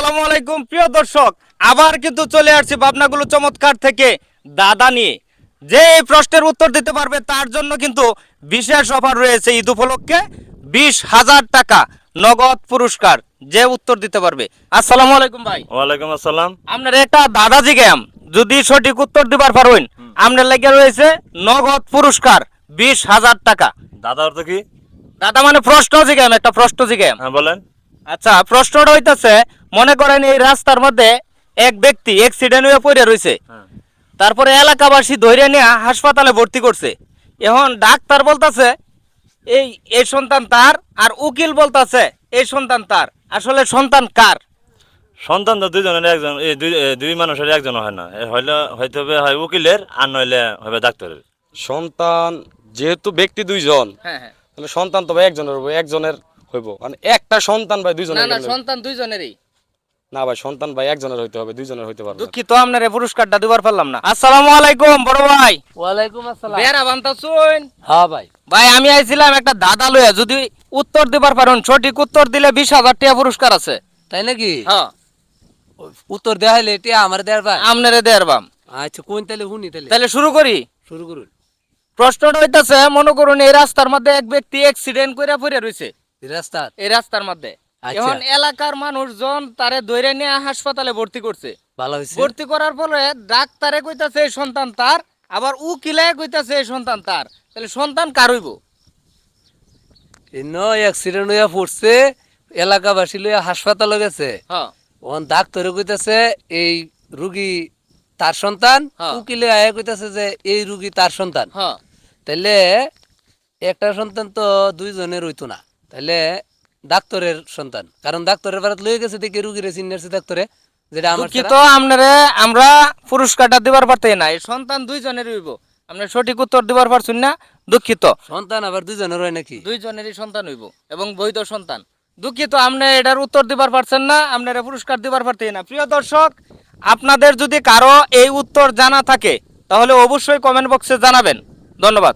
আসসালামু আলাইকুম প্রিয় দর্শক। আবার কিন্তু চলে আসছি ভাবনাগুলো চমৎকার থেকে দাদা নিয়ে। যে প্রশ্নের উত্তর দিতে পারবে তার জন্য কিন্তু বিশেষ অফার রয়েছে ঈদ উপলক্ষে বিশ হাজার টাকা নগদ পুরস্কার। যে উত্তর দিতে পারবে। আসসালামু আলাইকুম ভাই। ওয়ালাইকুম আসসালাম। আপনার একটা দাদাজি গেম যদি সঠিক উত্তর দিবার পারবেন আপনার লেগে রয়েছে নগদ পুরস্কার বিশ হাজার টাকা। দাদা অর্থ কি? দাদা মানে প্রশ্ন জিজ্ঞাম একটা প্রশ্ন জিজ্ঞাম হ্যাঁ বলেন। আচ্ছা প্রশ্নটা হইতাছে মনে করেন এই রাস্তার মধ্যে এক ব্যক্তি অ্যাক্সিডেন্ট হয়ে পড়ে রয়েছে হ্যাঁ। তারপরে এলাকাবাসী ধরে নিয়ে হাসপাতালে ভর্তি করছে। এখন ডাক্তার বলতাছে এই এই সন্তান তার আর উকিল বলতাছে এই সন্তান তার। আসলে সন্তান কার? সন্তান তো দুইজনের একজন এই দুই দুই মানুষের একজন হয় না। হইলে হয়তো হবে হয় উকিলের আর নইলে হবে ডাক্তারের। সন্তান যেহেতু ব্যক্তি দুইজন হ্যাঁ হ্যাঁ। তাহলে সন্তান তো ভাই একজনের একজনের হইব। মানে একটা সন্তান ভাই না দুইজনের না হইব? সন্তান দুইজনেরই। না ভাই সন্তান ভাই একজনের হইতে হবে দুইজনের হইতে পারবে দুঃখিত আপনার পুরস্কারটা দিবার পারলাম না। আসসালামু আলাইকুম বড় ভাই। ওয়ালাইকুম আসসালাম। বেরা বান্তাছুন হ্যাঁ ভাই। ভাই আমি আইছিলাম একটা দাদা লইয়া যদি উত্তর দিবার পারেন সঠিক উত্তর দিলে বিশ হাজার টাকা পুরস্কার আছে। তাই নাকি? হ্যাঁ। উত্তর দেওয়া হইলে এটা আমার ভাই। আমনেরে দেয়ার বাম আচ্ছা কোন তাহলে শুনি তাহলে? তাহলে শুরু করি। শুরু করুন। প্রশ্নটা হইতাছে মনে করুন এই রাস্তার মধ্যে এক ব্যক্তি অ্যাক্সিডেন্ট করে পড়ে রয়েছে রাস্তা এই রাস্তার মধ্যে। আচ্ছা। এখন এলাকার মানুষজন তারে ধরে নিয়ে হাসপাতালে ভর্তি করছে। ভালো হয়েছে ভর্তি করার ফলে ডাক্তারে কইতাছে এই সন্তান তার। আবার উকিলে কইতাছে এই সন্তান তার। তাহলে সন্তান কার হইব? ইন্ন অ্যাক্সিডেন্ট হইয়া পড়ছে এলাকাবাসী লইয়া হাসপাতালে গেছে। হ্যাঁ। ওখান ডাক্তারে কইতাছে এই রুগী তার সন্তান। হ্যাঁ। উকিলে আয়া কইতাছে যে এই রুগী তার সন্তান। হ্যাঁ। তাইলে একটা সন্তান তো দুইজনের হইতো না। তাইলে ডাক্তারের সন্তান। কারণ ডাক্তারের বারাত লয়ে গেছে দেখে রুগীরে চিনারছে ডাক্তারে যেটা আমার দুঃখিত আপনারে আমরা পুরস্কারটা দিবার পারতেই না এই সন্তান দুইজনের হইব। আপনি সঠিক উত্তর দিবার পারছেন না দুঃখিত। সন্তান আবার দুইজনের হয় নাকি? দুইজনেরই সন্তান হইব এবং বৈধ সন্তান। দুঃখিত আপনি এটার উত্তর দিবার পারছেন না আপনারা পুরস্কার দিবার পারতেই না। প্রিয় দর্শক আপনাদের যদি কারও এই উত্তর জানা থাকে তাহলে অবশ্যই কমেন্ট বক্সে জানাবেন। ধন্যবাদ।